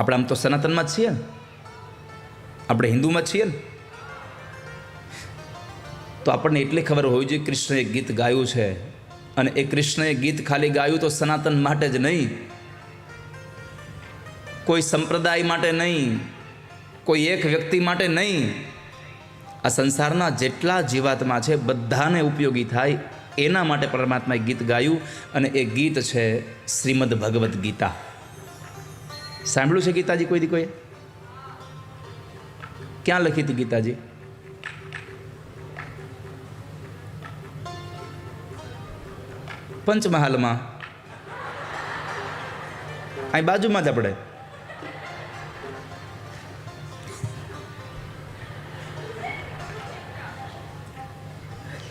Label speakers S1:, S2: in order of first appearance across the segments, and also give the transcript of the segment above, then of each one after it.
S1: આપણે આમ તો સનાતનમાં જ છીએ. ને આપણે હિન્દુમાં છીએ ને. તો આપણને એટલી ખબર હોવી જોઈએ કૃષ્ણએ ગીત ગાયું છે. અને એ કૃષ્ણએ ગીત ખાલી ગાયું તો સનાતન માટે જ નહીં. કોઈ સંપ્રદાય માટે નહીં. કોઈ એક વ્યક્તિ માટે નહીં. આ સંસારના જેટલા જીવાત્મા છે બધાને ઉપયોગી થાય એના માટે પરમાત્માએ ગીત ગાયું. અને એ ગીત છે શ્રીમદ ભગવદ્ ગીતા. સાંભળ્યું છે ગીતાજી કોઈ દી કોઈ? ક્યાં લખી હતી ગીતાજી? પંચમહાલમાં. અહીં બાજુમાં જ આપણે.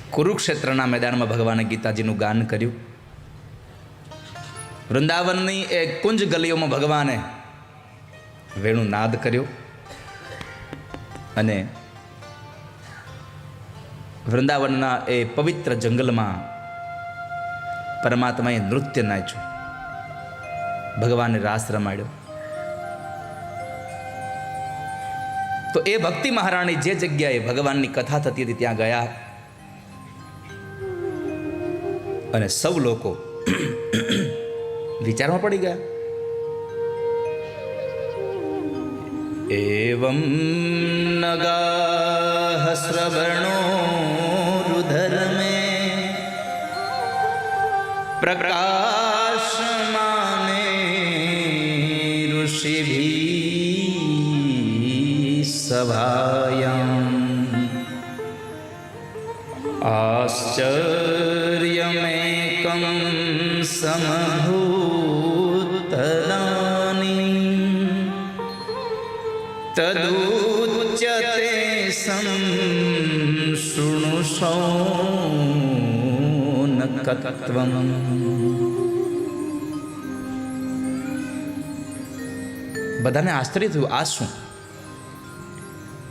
S1: કુરુક્ષેત્રના મેદાનમાં ભગવાને ગીતાજીનું ગાન કર્યું. વૃંદાવનની એ કુંજ ગલીઓમાં ભગવાને વેણુ નાદ કર્યો અને વૃંદાવનના એ પવિત્ર જંગલમાં પરમાત્માએ નૃત્ય નાચ્યું. ભગવાને રાસ રમાડ્યો. તો એ ભક્તિ મહારાણી જે જગ્યાએ ભગવાનની કથા થતી હતી ત્યાં ગયા. અને સૌ લોકો વિચારમાં પડી ગયા. નગાહ શ્રવણો રુધર મે પ્રકાશમાને ઋષિભી સભાયામ તદુચ્યતે સમ શૃણુષો નકત્વમ બધાને આશ્ચર્ય થયું આ શું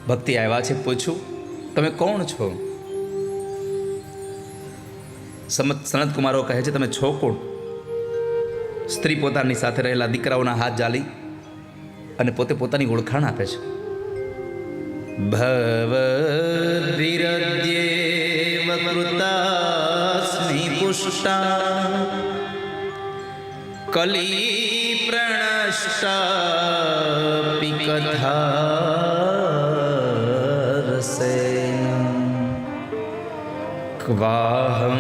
S1: ભક્તિ આવ્યા છે પૂછ્યું તમે કોણ છો સમત સનત કુમારો કહે છે તમે છો કોણ સ્ત્રી પોતાની સાથે રહેલા દીકરાઓના હાથ જાલી અને પોતે પોતાની ઓળખાણ આપે છે. ભવદ્વિરદ્યેવ કૃતાસ્મિ પુષ્ટા કલી પ્રણષ્ટાપી કથા ક્વાહં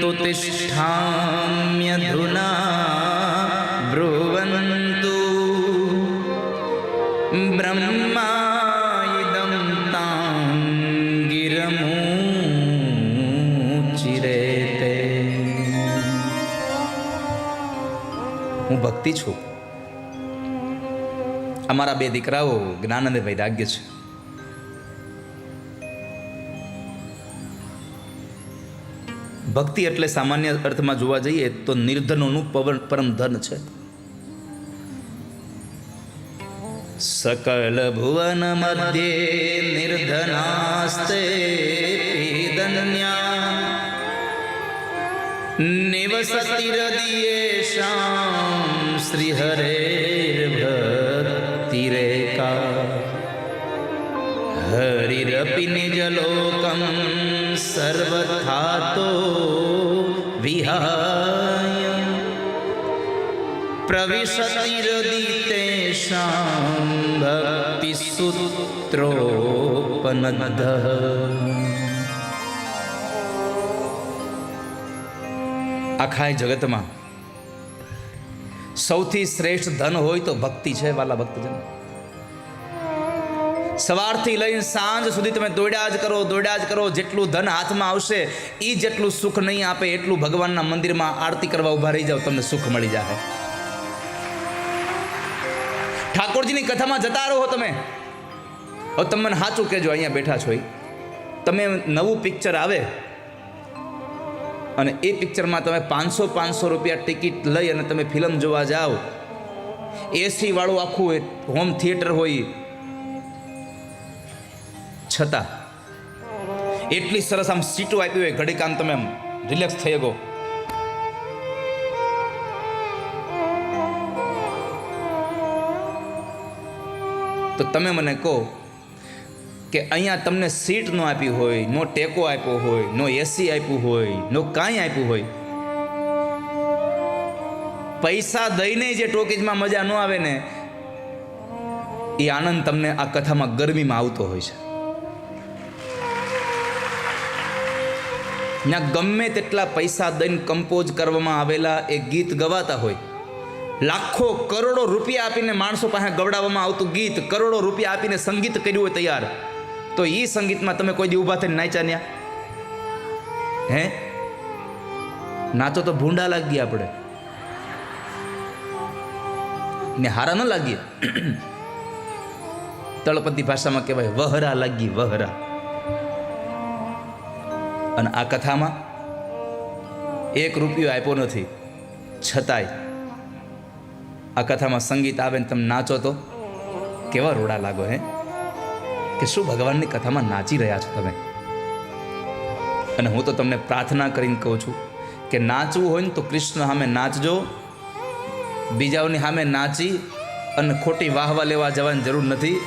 S1: તુ તિષ્ઠામ્યધુના બ્રહ્માઇદં તાં હું ભક્તિ છું. અમારા બે દીકરાઓ જ્ઞાન અને વૈરાગ્ય છે. ભક્તિ એટલે સામાન્ય અર્થમાં જોવા જઈએ તો નિર્ધનોનું પવન પરમ ધન છે. ભુવન મધ્યે નિર્ધનાસ્તે પીદન્યા નિવસતિરદિયેષાં શ્રીહરેર્ભક્તિરેકા હરિરપि નિજલોકં સર્વથાતો વિહાય પ્રવિશતિરદિતેષાં ભક્તિસૂત્રોપનદ્ધ આખા જગતમાં સૌથી શ્રેષ્ઠ ધન હોય તો ભક્તિ છે વાલા ભક્તજન. સવારથી લઈને સાંજ સુધી તમે દોડ્યા જ કરો, દોડ્યા જ કરો, જેટલું ધન હાથમાં આવશે એ જેટલું સુખ નહીં આપે એટલું ભગવાનના મંદિરમાં આરતી કરવા ઊભા રહી જાઓ, તમને સુખ મળી જાય ઠાકોરજીની કથામાં જતા રહો તમે. હવે તમે મને સાચું કહેજો, અહીંયા બેઠા છો તમે નવું પિક્ચર આવે અને એ પિક્ચરમાં તમે પાંચસો પાંચસો રૂપિયા ટિકિટ લઈ અને તમે ફિલ્મ જોવા જાઓ. એસી વાળું આખું હોમ થિયેટર હોય છતાં, એટલી સરસ આમ સીટો આપી હોય, ઘડીક તમે એમ રિલેક્સ થઈ ગયો તો તમે મને કહો કે અહીંયા તમને સીટ ન આપી હોય, નો ટેકો આપ્યો હોય, નો એસી આપ્યું હોય, નો કાંઈ આપ્યું હોય. પૈસા દઈને જે ટોકીજમાં મજા ન આવે ને, એ આનંદ તમને આ કથામાં ગરમીમાં આવતો હોય છે. ત્યાં ગમે તેટલા પૈસા દઈને કમ્પોઝ કરવામાં આવેલા એ ગીત ગવાતા હોય લાખો કરોડો રૂપિયા આપીને માણસો પાસે ગવડાવવામાં આવતું ગીત, કરોડો રૂપિયા આપીને સંગીત કર્યું હોય તૈયાર. તો એ સંગીતમાં તમે કોઈ દી ઊભા થઈને નાચ્યા ન્યા હે? નાચો તો ભૂંડા લાગીએ આપણે. ને હારા ન લાગીએ તળપતિ ભાષામાં કહેવાય, વહરા લાગી, વહરા. અને આ કથામાં એક રૂપિયો આપ્યો નથી, છતાંય આ કથામાં સંગીત આવે ને તમે નાચો તો? કેવા રોડા લાગો, હે? કે શું ભગવાનની કથામાં નાચી રહ્યા છો તમે? અને હું તો તમને પ્રાર્થના કરીને કહું છું કે નાચવું હોય ને તો કૃષ્ણ સામે નાચજો, બીજાઓની સામે નાચી અને ખોટી વાહવા લેવા જવાની જરૂર નથી.